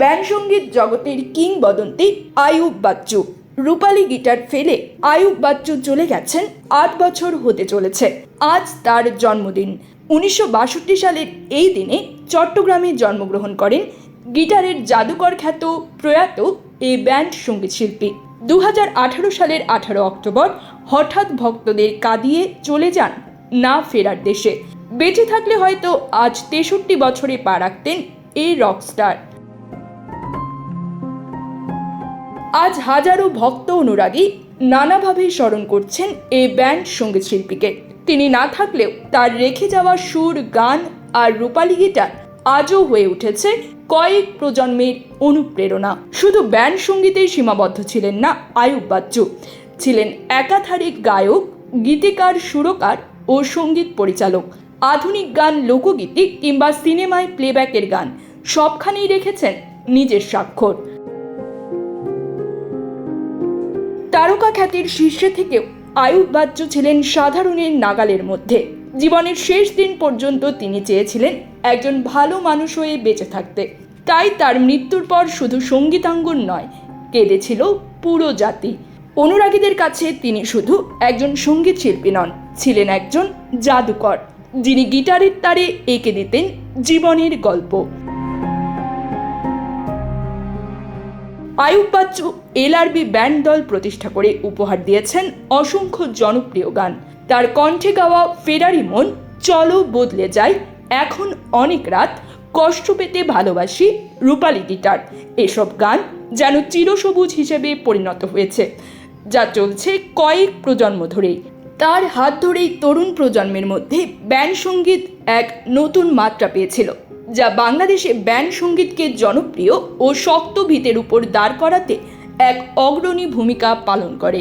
Band সংগীত জগতের কিংবদন্তি আয়ুব বাচ্চু। রূপালী গিটার ফেলে আয়ুব বাচ্চু চলে গেছেন আট বছর হতে চলেছে। আজ তার জন্মদিন। উনিশশো বাষট্টি সালের এই দিনে চট্টগ্রামে জন্মগ্রহণ করেন গিটারের জাদুকর খ্যাত প্রয়াত এই ব্যান্ড সংগীত শিল্পী। দু হাজার আঠারো সালের আঠারো অক্টোবর হঠাৎ ভক্তদের কাঁদিয়ে চলে যান না ফেরার দেশে। বেঁচে থাকলে হয়তো আজ তেষট্টি বছরে পা রাখতেন এই রকস্টার। আজ হাজারো ভক্ত অনুরাগী নানাভাবে স্মরণ করছেন এই ব্যান্ড সংগীত শিল্পীকে তিনি না থাকলেও তার রেখে যাওয়া সুর, গান আর রূপালী গিটার আজও হয়ে উঠেছে কয়েক প্রজন্মের অনুপ্রেরণা। শুধু ব্যান্ড সঙ্গীতেই সীমাবদ্ধ ছিলেন না আয়ুব বাচ্চু। ছিলেন একাধারে গায়ক, গীতিকার, সুরকার ও সংগীত পরিচালক। আধুনিক গান লোকগীতি কিংবা সিনেমায় প্লেব্যাকের গান, সবখানেই রেখেছেন নিজের স্বাক্ষর। তারকা খ্যাতির শীর্ষে থেকেও আয়ুব বাচ্চু ছিলেন সাধারণের নাগালের মধ্যে। জীবনের শেষ দিন পর্যন্ত তিনি চেয়েছিলেন একজন ভালো মানুষ হয়ে বেঁচে থাকতে। তাই তার মৃত্যুর পর শুধু সঙ্গীতাঙ্গন নয়, কেঁদেছিল পুরো জাতি। অনুরাগীদের কাছে তিনি শুধু একজন সংগীত শিল্পী নন, ছিলেন একজন জাদুকর। যিনি গিটারের তারে এঁকে দিতেন জীবনের গল্প। আয়ুব বাচ্চু এলআরবি ব্যান্ড দল প্রতিষ্ঠা করে উপহার দিয়েছেন অসংখ্য জনপ্রিয় গান। তার কণ্ঠে গাওয়া ফেরারি মন, চলো বদলে যায় এখন অনেক রাত, কষ্ট পেতে ভালোবাসি রূপালী গিটার। এসব গান যেন চিরসবুজ হিসেবে পরিণত হয়েছে। যা চলছে কয়েক প্রজন্ম ধরেই। তার হাত ধরেই তরুণ প্রজন্মের মধ্যে ব্যান্ড সংগীত এক নতুন মাত্রা পেয়েছিল, যা বাংলাদেশে ব্যান্ড সঙ্গীতকে জনপ্রিয় ও শক্ত ভিতের উপর দাঁড় করাতে এক অগ্রণী ভূমিকা পালন করে।